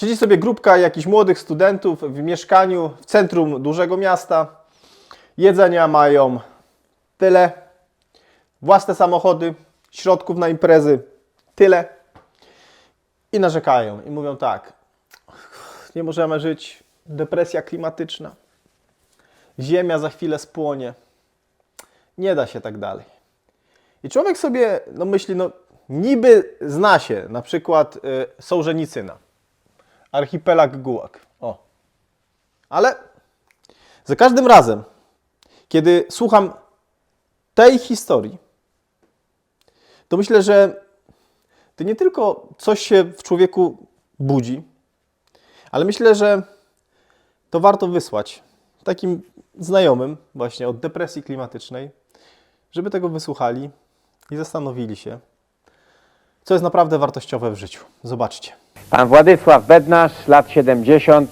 Siedzi sobie grupka jakichś młodych studentów w mieszkaniu w centrum dużego miasta. Jedzenia mają tyle, własne samochody, środków na imprezy tyle. I narzekają i mówią tak: nie możemy żyć, depresja klimatyczna. Ziemia za chwilę spłonie. Nie da się tak dalej. I człowiek sobie no, myśli, no niby zna się, na przykład y, Sołżenicyna, archipelag Gułak. O. Ale za każdym razem, kiedy słucham tej historii, to myślę, że to nie tylko coś się w człowieku budzi, ale myślę, że to warto wysłać takim znajomym właśnie od depresji klimatycznej, żeby tego wysłuchali i zastanowili się, co jest naprawdę wartościowe w życiu. Zobaczcie. Pan Władysław Bednarz, lat 70,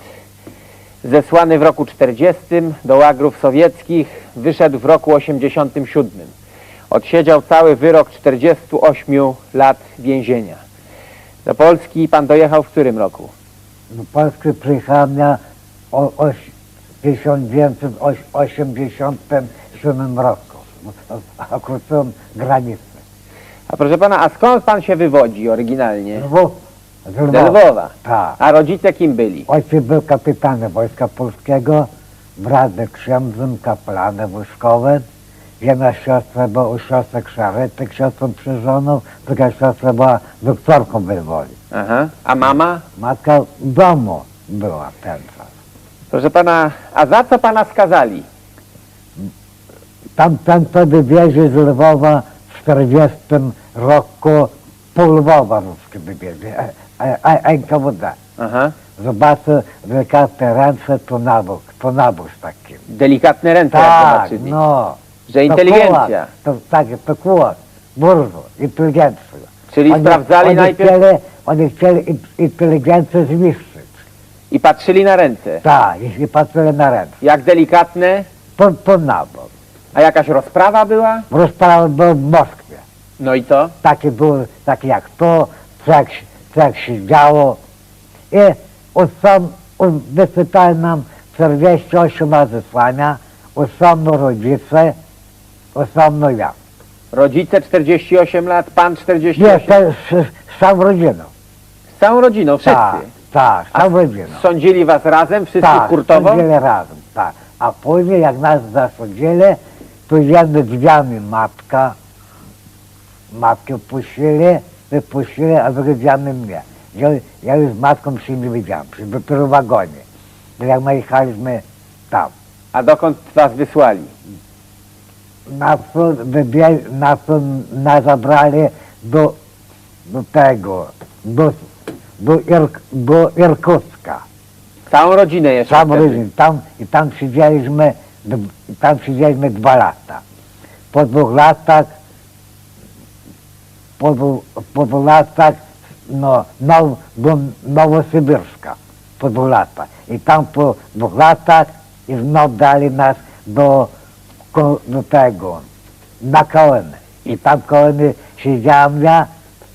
zesłany w roku 40 do łagrów sowieckich, wyszedł w roku 87. Odsiedział cały wyrok 48 lat więzienia. Do Polski pan dojechał w którym roku? Do Polski przyjechałem ja o, o 1987 roku. Określiłem granicę. A proszę pana, a skąd pan się wywodzi oryginalnie? Lwów, z Z Lwowa. Lwowa. Tak. A rodzice kim byli? Ojciec był kapitanem Wojska Polskiego, brat był księdzem, kaplanem wojskowym. Jedna siostra była u siostrek Szaretek, siostrą przeżoną, druga siostra była doktorką Lwowie. Aha. A mama? Matka w domu była ten czas. Proszę pana, a za co pana skazali? Tam, tam wtedy wieży z Lwowa w 40 roku pół Lwowa ruskie wywieźli, a, a, a NKWD. Aha. Zobaczę delikatne ręce, to nabóg, to nabóg taki. Delikatne ręce Tak, zobaczyli. no. Że inteligencja. To, to tak, to kłos, burzu, inteligencja. Czyli sprawdzali oni najpierw Chcieli, oni chcieli in- inteligencję zniszczyć. i patrzyli na ręce. Tak, jeśli patrzyli na ręce. Jak delikatne, To, to nabóg. a jakaś rozprawa była? Rozprawa była w Moskwie. No i co? takie były, takie jak to, co jak, się- co jak się działo. I od sam, wysypali nam 48 lat zesłania, osobno rodzice, osobno ja. Rodzice 48 lat, pan Nie, 48. te, z, z całą rodziną. Z całą rodziną, wszyscy. Tak, tak, z całą rodziną. Sądzili was razem, wszyscy Tak, hurtowo? siedzieli razem, tak. A później jak nas zasądzili, to jednym drzwiami matka, matkę puścili, wypuścili, a drzwiami mnie. Ja, ja już z matką się nie widziałem, przy- dopiero w wagonie. Jak my jechaliśmy tam. A dokąd was wysłali? Na co, wybie, na co nas zabrali do, do tego, do, do, Irk, do Irkucka. Całą rodzinę jeszcze Sam wtedy. rodzin, tam, i tam siedzieliśmy, tam siedzieliśmy dwa lata. Po dwóch latach, po, dwu- po dwóch latach, no, now, do Nowosybirska, po dwóch latach. I tam po dwóch latach i znowu dali nas do, do tego, na Kołeny. I tam Kołeny siedziałem ja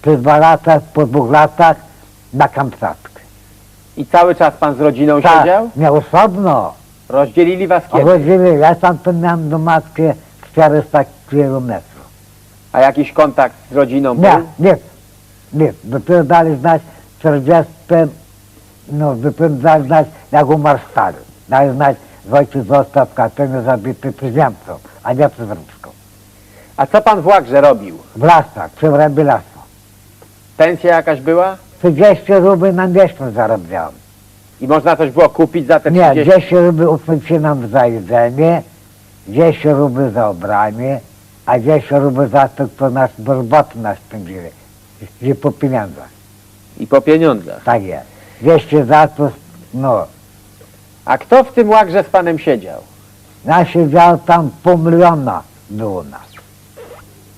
przez dwa lata, po dwóch latach na Kamczatkę. I cały czas pan z rodziną siedział? Tak, nie osobno. Rozdzielili was kiedy? Chodzili, ja tam to miałem do matki 400 kilometrów. A jakiś kontakt z rodziną Nie, był? nie, nie. Dopiero dali znać 40, no dopiero dali znać jak umarł stary. Dali znać, że ojciec został w Katyniu zabity przez Niemców, a nie przez Rybską. A co pan w Łagrze robił? W lasach, przy wrębie lasu. Pensja jakaś była? 30 rubli na miesiąc zarabiałem. I można coś było kupić za te Nie, 30? 10 rubli ufnęcie nam za jedzenie, 10 rubli za ubranie, a 10 rubli za to, nas do roboty nas spędzili. I po pieniądzach. I po pieniądzach. Tak jest. 200 za to, no. A kto w tym Łagrze z panem siedział? Ja siedział tam pół miliona było nas.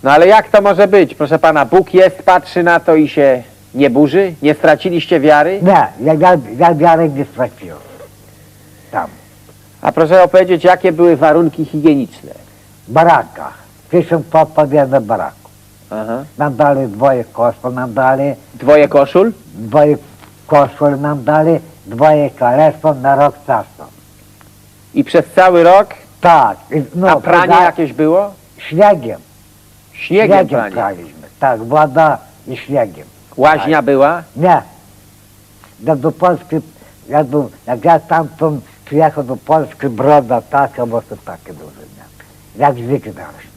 No ale jak to może być? Proszę pana, Bóg jest, patrzy na to i się nie burzy? Nie straciliście wiary? Nie, ja, ja, ja wiarę nie straciłem. Tam, A proszę opowiedzieć, jakie były warunki higieniczne? w barakach. Papa w jednym baraku. Aha. Nam dali dwoje koszul, nam dali Dwoje koszul? dwoje koszul nam dali, dwoje kalerstwo na rok czasu. I przez cały rok, Tak, i, no, a pranie jakieś było? Śniegiem, Śniegiem pranie. praliśmy. Tak, woda i śniegiem. Łaźnia była? Nie. Ja do Polski, ja do, jak ja tamtąd przyjechał do Polski, broda taka, bo to takie duże miałem. Jak miałem.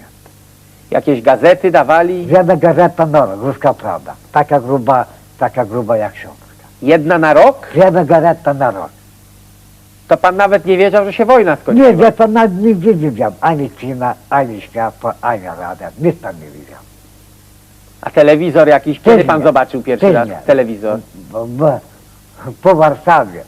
Jakieś gazety dawali? Jedna gazeta Norok, Ruska Prawda. Taka gruba, taka gruba jak książka. Jedna na rok? Jedna gazeta na rok. To pan nawet nie wiedział, że się wojna skończyła. Nie, ja to nawet nigdzie nie widziałem. Ani kina, ani światła, ani radia. Nic tam nie widziałem. A telewizor jakiś, kiedy Też pan nie. zobaczył pierwszy Też raz nie. telewizor? Bo, bo, po Warszawie,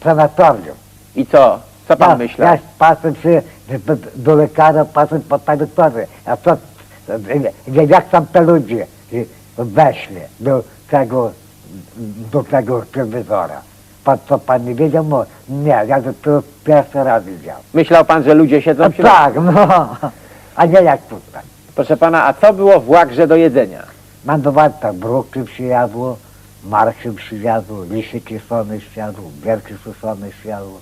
w sanatorium. I co? Co pan myślał? Ja patrzę się do, do lekarza, patrzę po sanatorium. A co, jak tam te ludzie weszli do tego, do tego telewizora. Pan co pan nie wiedział? Mo- Nie, ja to pierwszy raz widziałem. Myślał pan, że ludzie siedzą w środku? tak, no. A nie jak tutaj. Proszę pana, a co było w łagrze do jedzenia? Mam do tak brukry przyjadło, marchew przyjadło, liście kiszone świadło, gierki suszone świadło.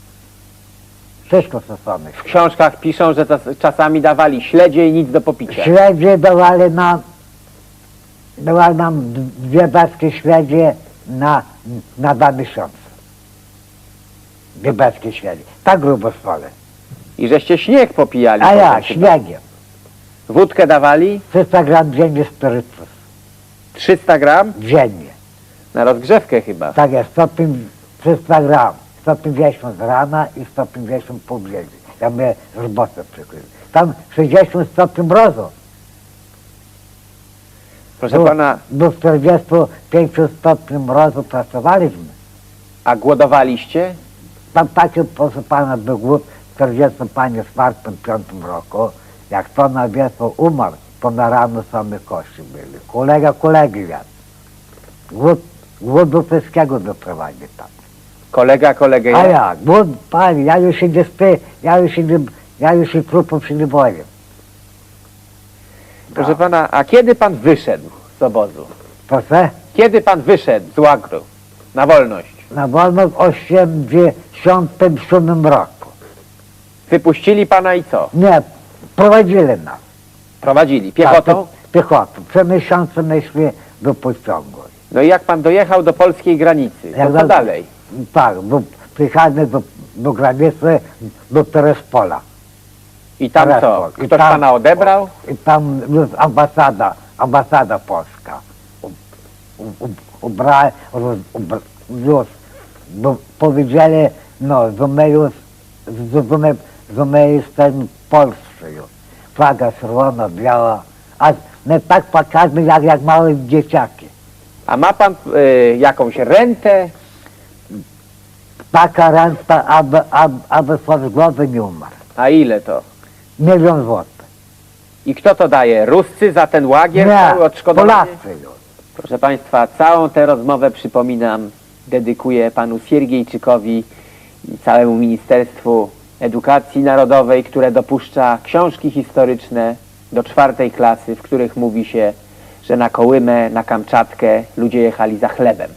Wszystko suszone W książkach piszą, że czas- czasami dawali śledzie i nic do popicia. Śledzie dawali nam, dawali nam dwie beczki śledzie na, na dwa miesiące. Dwie beczki śledzie. Tak grubo stole. I żeście śnieg popijali. A potem ja, chyba. śniegiem. Wódkę dawali 300 gram dziennie spirytus. 300 gram Dziennie. na rozgrzewkę chyba. Tak jest, 150 300 gram. 150 z rana i 150 po obiedzie. Ja mnie z roboty przykrył. Tam 60 stopni mrozu. Proszę Do, pana, do 45 stopni mrozu pracowaliśmy. a głodowaliście? Tam taki, proszę pana, był głód w 44 5 roku. Jak to na wiosło umarł, to na rano same kości byli. Kolega kolegi jadł. Głód, głód do wszystkiego doprowadził tam. Kolega kolegę A jak? Głód, panie, ja już się nie spię, ja już się nie, ja już się trupów się nie boję. Proszę pana, a kiedy pan wyszedł z obozu? Proszę? Kiedy pan wyszedł z łagru na wolność? Na wolno w 87 roku. Wypuścili pana i co? Nie, prowadzili nas. Prowadzili piechotą? Tak, piechotą. Trzy miesiące myśmy do pociągu. No i jak pan dojechał do polskiej granicy, to Jak co dalej? Tak, do, przyjechaliśmy do, do granicy, do Terespola. I tam co? Terespol. I Ktoś tam- pana odebrał? I tam jest ambasada, ambasada polska. U- u- u- Ubra, roz- ubra, bo powiedzieli, no, że my już, że my, że my jesteśmy Polscy już. Flaga czerwona, biała, a my tak płakaliśmy jak, jak małe dzieciaki. A ma pan y, jakąś rentę? Taka renta, aby, aby, aby z głowy nie umarł. A ile to? Milion złotych. I kto to daje? Ruscy za ten łagier? Cały odszkodowanie? Polacy już. Proszę Państwa, całą tę rozmowę przypominam, dedykuję panu Siergiejczykowi i całemu Ministerstwu Edukacji Narodowej, które dopuszcza książki historyczne do czwartej klasy, w których mówi się, że na Kołymę, na Kamczatkę ludzie jechali za chlebem.